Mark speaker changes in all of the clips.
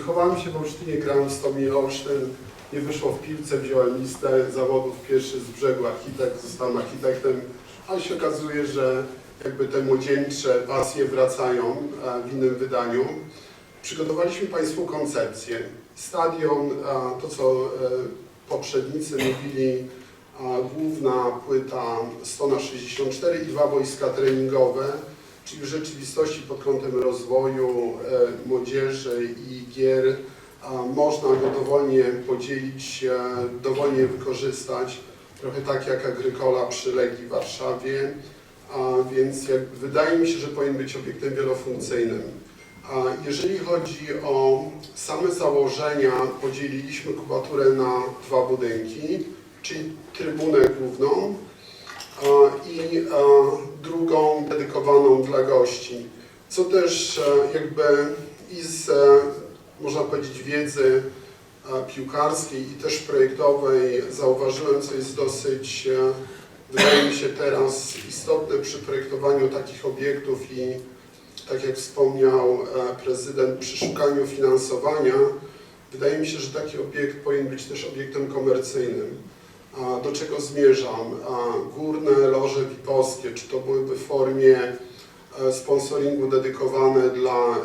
Speaker 1: Wychowałem się w Olsztynie, grałem w Stomi Olsztyn. Nie wyszło w piłce, wziąłem listę zawodów. Pierwszy z brzegu architekt, zostałem architektem, ale się okazuje, że jakby te młodzieńcze pasje wracają e, w innym wydaniu. Przygotowaliśmy Państwu koncepcję. Stadion, to co e, poprzednicy mówili, główna płyta 100 na 64 i dwa wojska treningowe, czyli rzeczywistości pod kątem rozwoju e, młodzieży i gier można go dowolnie podzielić, e, dowolnie wykorzystać, trochę tak jak Agrykola przy Legii w Warszawie, więc wydaje mi się, że powinien być obiektem wielofunkcyjnym. Jeżeli chodzi o same założenia, podzieliliśmy kubaturę na dwa budynki, czyli trybunę główną i a, drugą dedykowaną dla gości. Co też e, jakby i z, e, można powiedzieć, wiedzy e, piłkarskiej i też projektowej zauważyłem, co jest dosyć, e, wydaje mi się teraz istotne przy projektowaniu takich obiektów i tak jak wspomniał e, prezydent, przy szukaniu finansowania, wydaje mi się, że taki obiekt powinien być też obiektem komercyjnym. Do czego zmierzam? Górne loże VIP-owskie, czy to byłyby w formie e, sponsoringu dedykowane dla e,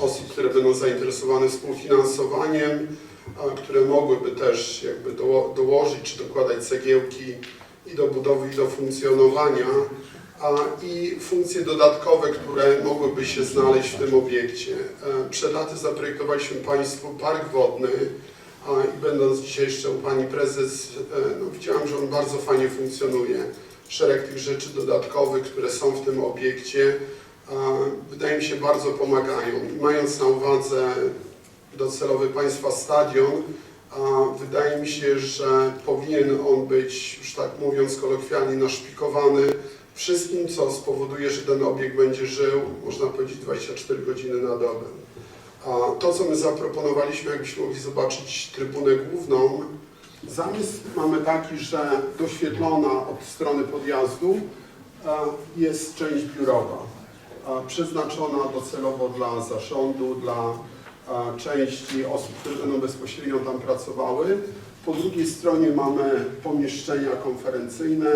Speaker 1: osób, które będą zainteresowane współfinansowaniem, które mogłyby też jakby doło- dołożyć czy dokładać cegiełki i do budowy, i do funkcjonowania, i funkcje dodatkowe, które mogłyby się znaleźć w tym obiekcie. E, Przed laty zaprojektowaliśmy Państwu park wodny, i będąc dzisiaj jeszcze u Pani Prezes, e, no, widziałam, że on bardzo fajnie funkcjonuje. Szereg tych rzeczy dodatkowych, które są w tym obiekcie, wydaje mi się bardzo pomagają. Mając na uwadze docelowy Państwa stadion, wydaje mi się, że powinien on być, już tak mówiąc kolokwialnie, naszpikowany wszystkim, co spowoduje, że ten obiekt będzie żył, można powiedzieć, 24 godziny na dobę. A to, co my zaproponowaliśmy, jakbyśmy mogli zobaczyć trybunę główną, zamysł mamy taki, że doświetlona od strony podjazdu e, jest część biurowa, e, przeznaczona docelowo dla zarządu, dla e, części osób, które będą bezpośrednio tam pracowały. Po drugiej stronie mamy pomieszczenia konferencyjne,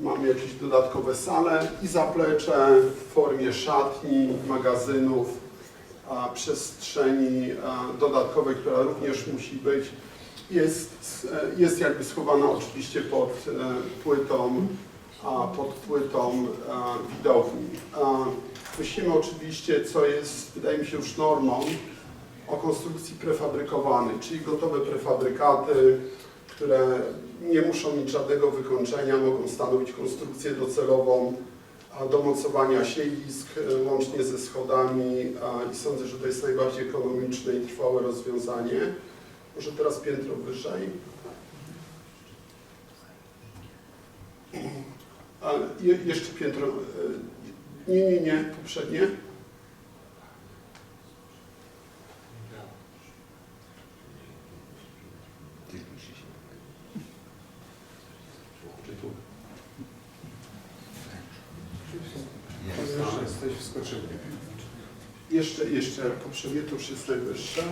Speaker 1: mamy jakieś dodatkowe sale i zaplecze w formie szatni, magazynów, przestrzeni a, dodatkowej, która również musi być, jest, e, jest jakby schowana oczywiście pod e, płytą, pod płytą widowni. Myślimy oczywiście, co jest, wydaje mi się, już normą, o konstrukcji prefabrykowanej, czyli gotowe prefabrykaty, które nie muszą mieć żadnego wykończenia, mogą stanowić konstrukcję docelową do mocowania siedlisk e, łącznie ze schodami i sądzę, że to jest najbardziej ekonomiczne i trwałe rozwiązanie. Może teraz piętro wyżej. A, je, jeszcze piętro. e, Nie, nie, nie, poprzednie. Czy tu? Jeszcze, jeszcze poprzednie to już jest najwyższe.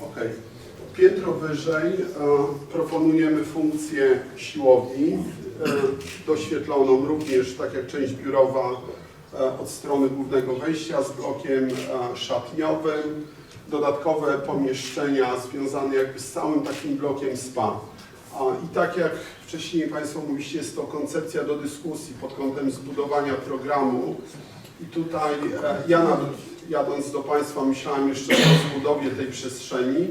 Speaker 1: Ok. Piętro wyżej e, proponujemy funkcję siłowni, e, doświetloną również, tak jak część biurowa, e, od strony głównego wejścia z blokiem e, szatniowym. Dodatkowe pomieszczenia związane jakby z całym takim blokiem spa. I tak jak wcześniej Państwo mówiliście, jest to koncepcja do dyskusji pod kątem zbudowania programu. I tutaj e, ja nawet jadąc do Państwa myślałem jeszcze o rozbudowie tej przestrzeni,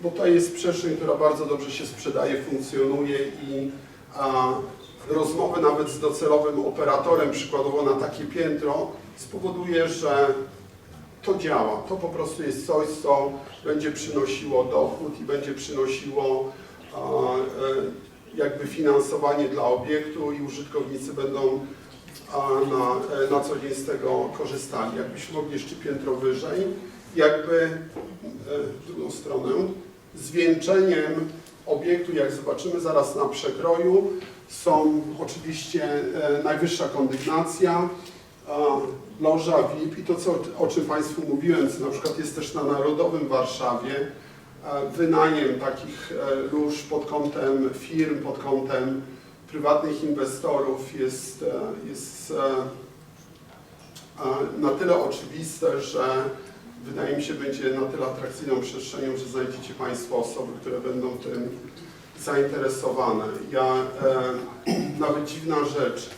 Speaker 1: bo to jest przestrzeń, która bardzo dobrze się sprzedaje, funkcjonuje i a, rozmowy nawet z docelowym operatorem, przykładowo na takie piętro, spowoduje, że to działa. To po prostu jest coś, co będzie przynosiło dochód i będzie przynosiło a, e, jakby finansowanie dla obiektu i użytkownicy będą a na, e, na co dzień z tego korzystali. Jakbyśmy mogli jeszcze piętro wyżej, jakby e, w drugą stronę, zwieńczeniem obiektu, jak zobaczymy zaraz na przekroju, są oczywiście e, najwyższa kondygnacja, loża VIP i to, co, o czym Państwu mówiłem, co na przykład jest też na Narodowym w Warszawie, wynajem takich lóż pod kątem firm, pod kątem prywatnych inwestorów jest, e, jest e, e, na tyle oczywiste, że wydaje mi się będzie na tyle atrakcyjną przestrzenią, że znajdziecie Państwo osoby, które będą tym zainteresowane. Ja, nawet dziwna rzecz,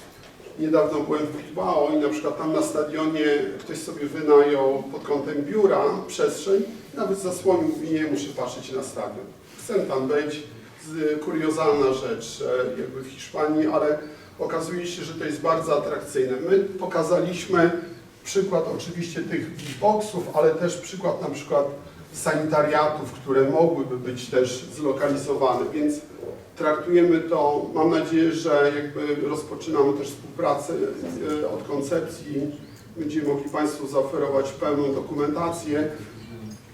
Speaker 1: niedawno byłem w Bilbao i na przykład tam na stadionie ktoś sobie wynajął pod kątem biura przestrzeń, nawet zasłonił i nie muszę patrzeć na stadion. Chcę tam być, kuriozalna rzecz e, jakby w Hiszpanii, ale okazuje się, że to jest bardzo atrakcyjne. My pokazaliśmy przykład oczywiście tych boxów, ale też przykład na przykład sanitariatów, które mogłyby być też zlokalizowane, więc traktujemy to, mam nadzieję, że jakby rozpoczynamy też współpracę e, od koncepcji, będziemy mogli Państwu zaoferować pełną dokumentację.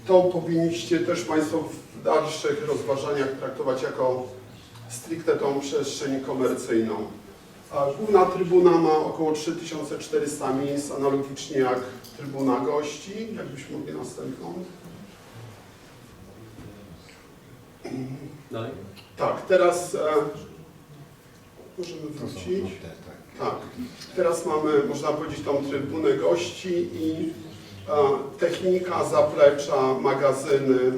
Speaker 1: To powinniście też Państwo dalszych rozważaniach traktować jako stricte tą przestrzeń komercyjną. A Główna trybuna ma około 3400 miejsc, analogicznie jak trybuna gości. Jakbyśmy mogli następną.
Speaker 2: Dalej.
Speaker 1: Tak, teraz e, możemy wrócić. Tak, teraz mamy, można powiedzieć, tą trybunę gości i e, technika, zaplecza, magazyny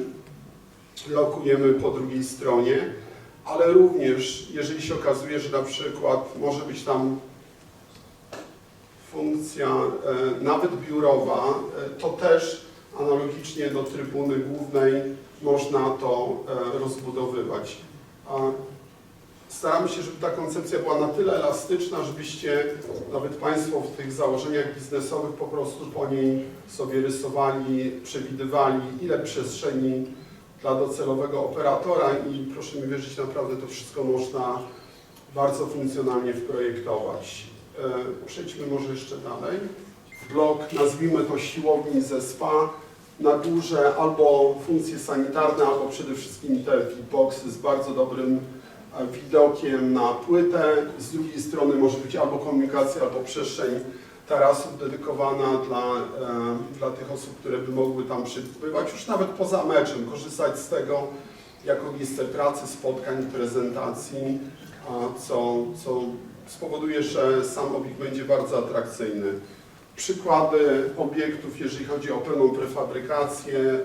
Speaker 1: lokujemy po drugiej stronie, ale również, jeżeli się okazuje, że na przykład może być tam funkcja e, nawet biurowa, e, to też analogicznie do trybuny głównej można to e, rozbudowywać. A się, żeby ta koncepcja była na tyle elastyczna, żebyście nawet Państwo w tych założeniach biznesowych po prostu po niej sobie rysowali, przewidywali, ile przestrzeni dla docelowego operatora i proszę mi wierzyć, naprawdę to wszystko można bardzo funkcjonalnie wprojektować. E, Przejdźmy może jeszcze dalej. Blok, nazwijmy to siłowni ze spa, na górze albo funkcje sanitarne, albo przede wszystkim te boxy z bardzo dobrym e, widokiem na płytę. Z drugiej strony może być albo komunikacja, albo przestrzeń tarasów dedykowana dla, dla tych osób, które by mogły tam przybywać, już nawet poza meczem, korzystać z tego jako miejsce pracy, spotkań, prezentacji, co, co spowoduje, że sam obiekt będzie bardzo atrakcyjny. Przykłady obiektów, jeżeli chodzi o pełną prefabrykację, e,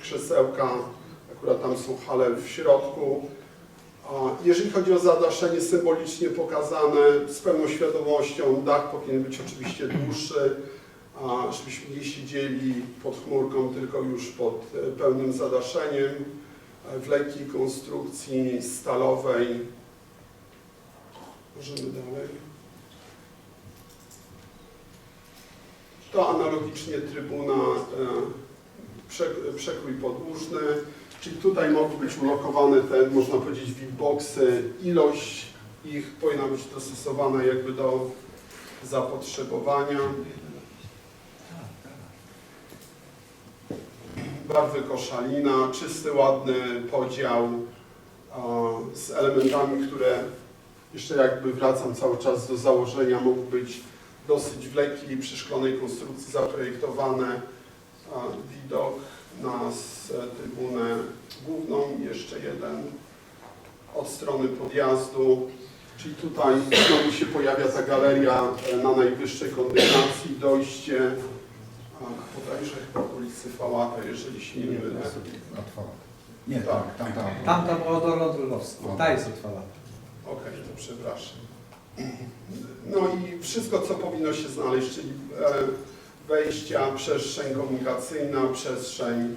Speaker 1: krzesełka, akurat tam są hale w środku. Jeżeli chodzi o zadaszenie symbolicznie pokazane, z pełną świadomością, dach powinien być oczywiście dłuższy, żebyśmy nie siedzieli pod chmurką, tylko już pod e, pełnym zadaszeniem, e, w lekkiej konstrukcji stalowej. Możemy dalej. To analogicznie trybuna, e, przekrój podłużny, czyli tutaj mogą być ulokowane te, można powiedzieć, VIP-boxy. Ilość ich powinna być dostosowana jakby do zapotrzebowania. Barwy koszalina, czysty, ładny podział z elementami, które jeszcze jakby wracam cały czas do założenia, mogą być dosyć w lekkiej, przyszklonej konstrukcji zaprojektowane. A, Widok na s- trybunę główną i jeszcze jeden od strony podjazdu. Czyli tutaj znowu się pojawia ta galeria e, na najwyższej kondygnacji, dojście bodajże chyba ulicy Fałata, jeżeli się nie mylę.
Speaker 3: Nie,
Speaker 1: Tak.
Speaker 3: tam, tam.
Speaker 4: Tamta była do Rodulowska. Ta jest otwarta.
Speaker 1: Okej, to przepraszam. No i wszystko, co powinno się znaleźć, czyli e, wejścia, przestrzeń komunikacyjna, przestrzeń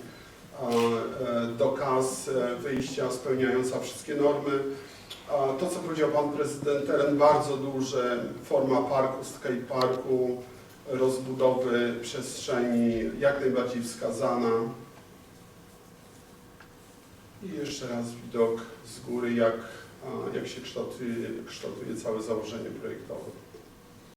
Speaker 1: e, do kas, e, wyjścia spełniająca wszystkie normy. To, co powiedział Pan Prezydent, teren bardzo duży, forma parku, skate parku, rozbudowy przestrzeni jak najbardziej wskazana. I jeszcze raz widok z góry, jak, jak się kształtuje, kształtuje całe założenie projektowe.